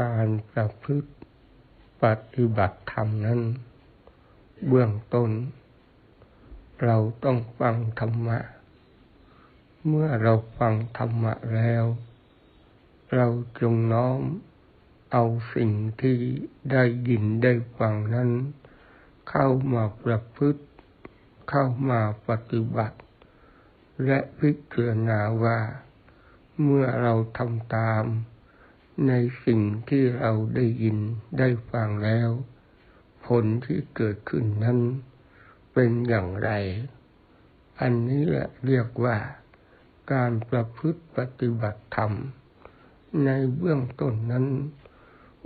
การประพฤติปฏิบัติธรรมนั้น เบื้องต้น เราต้องฟังธรรมะ เมื่อเราฟังธรรมะแล้ว เราจงน้อมเอาสิ่งที่ได้ยินได้ฟังนั้น เข้ามาประพฤติ เข้ามาปฏิบัติ และพิจารณาว่า เมื่อเราทำตาม ในสิ่งที่เราได้ยินได้ฟังแล้ว ผลที่เกิดขึ้นนั้น เป็นอย่างไร อันนี้แหละเรียกว่า การประพฤติปฏิบัติธรรม ในเบื้องต้นนั้น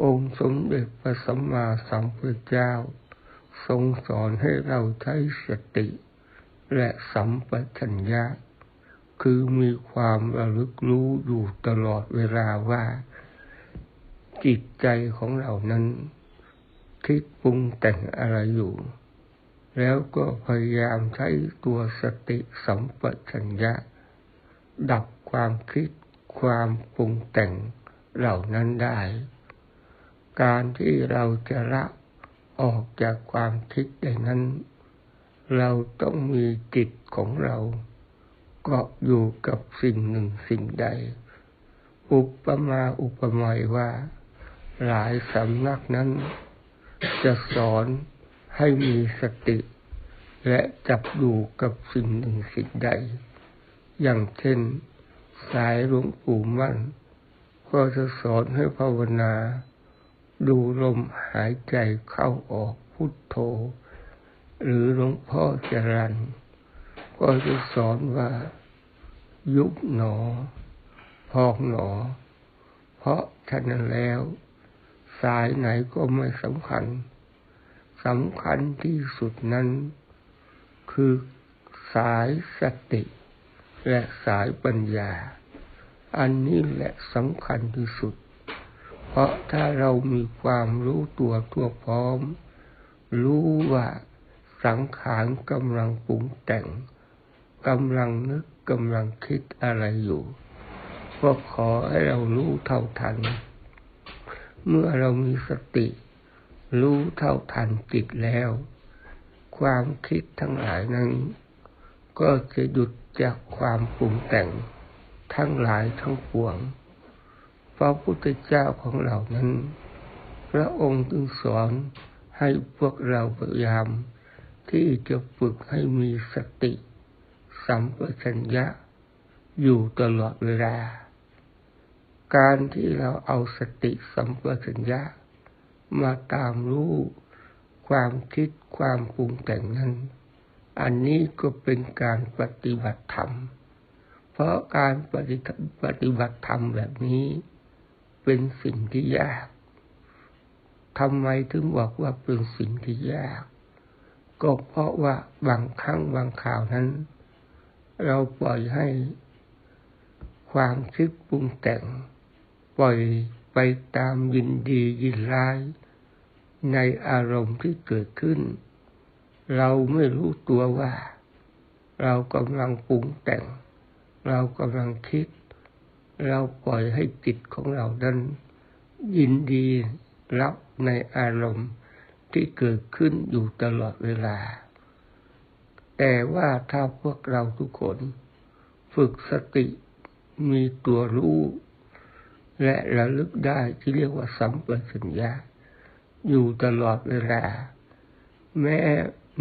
องค์สมเด็จพระสัมมาสัมพุทธเจ้า ทรงสอนให้เราใช้สติ และสัมปชัญญะคือมีความระลึกรู้อยู่ตลอดเวลาว่า จิตใจของเรานั้น คิดปรุงแต่งอะไรอยู่ แล้วก็พยายามใช้ตัวสติสัมปชัญญะ ดับความคิดความปรุงแต่งเหล่านั้นได้ การที่เราจะละออกจากความคิดได้นั้น เราต้องมีจิตของเราเกาะอยู่กับสิ่งหนึ่งสิ่งใด อุปมาอุปไมยว่า หลายสำนักนั้น จะสอนให้มีสติ และจับอยู่กับสิ่งหนึ่งสิ่งใด อย่างเช่น สายหลวงปู่มั่น ก็จะสอนให้ภาวนา ดูลมหายใจเข้าออกพุทโธ หรือหลวงพ่อจรันก็จะสอนว่า ยุบหนอ พอกหนอ เพราะฉะนั้นแล้ว สายไหนก็ไม่สำคัญสำคัญที่สุดนั้น คือสายสติ และสายปัญญา อันนี้แหละสำคัญที่สุด เพราะถ้าเรามีความรู้ตัวทั่วพร้อม รู้ว่าสังขารกำลังปรุงแต่งกำลังนึกกำลังคิดอะไรอยู่ ก็ขอให้เรารู้เท่าทัน เมื่อเรามีสติ รู้เท่าทันจิตแล้ว ความคิดทั้งหลายนั้น ก็จะหยุดจากความปรุงแต่งทั้งหลายทั้งปวงพระพุทธเจ้าของเรานั้น พระองค์จึงสอนให้พวกเราพยายาม ที่จะฝึกให้มีสติ สัมปชัญญะอยู่ตลอดเวลา การที่เราเอาสติสัมปชัญญะมาตามรู้ความคิดความปรุงแต่งนั้น อันนี้ก็เป็นการปฏิบัติธรรม เพราะการปฏิปฏิบัติธรรมแบบนี้เป็นสิ่งที่ยากทำไมถึงบอกว่าเป็นสิ่งที่ยาก ก็เพราะว่าบางครั้งบางข่าวนั้น เราปล่อยให้ความคิดปรุงแต่ง ปล่อยไปตามยินดียินร้าย ในอารมณ์ที่เกิดขึ้น เราไม่รู้ตัวว่า เรากำลังปรุงแต่ง เรากำลังคิด เราปล่อยให้จิตของเรานั้นยินดีรับในอารมณ์ที่เกิดขึ้นอยู่ตลอดเวลา แต่ว่าถ้าพวกเราทุกคน ฝึกสติมีตัวรู้ และระลึกได้ที่เรียกว่าสัมปชัญญะอยู่ตลอดเวลา แม้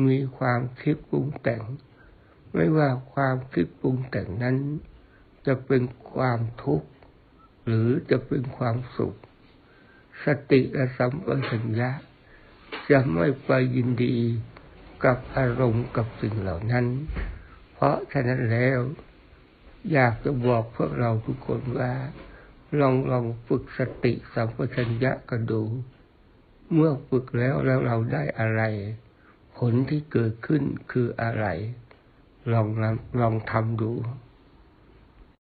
มีความคิดปรุงแต่ง ไม่ว่าความคิดปรุงแต่งนั้น จะเป็นความทุกข์ หรือจะเป็นความสุข สติและสัมปชัญญะจะไม่ไปยินดีกับอารมณ์กับสิ่งเหล่านั้น เพราะฉะนั้นแล้ว อยากจะบอกพวกเราทุกคนว่า ลองลองฝึกสติสัมปชัญญะกันดู เมื่อฝึกแล้วแล้วเราได้อะไร ผลที่เกิดขึ้นคืออะไร ลองลองทำดู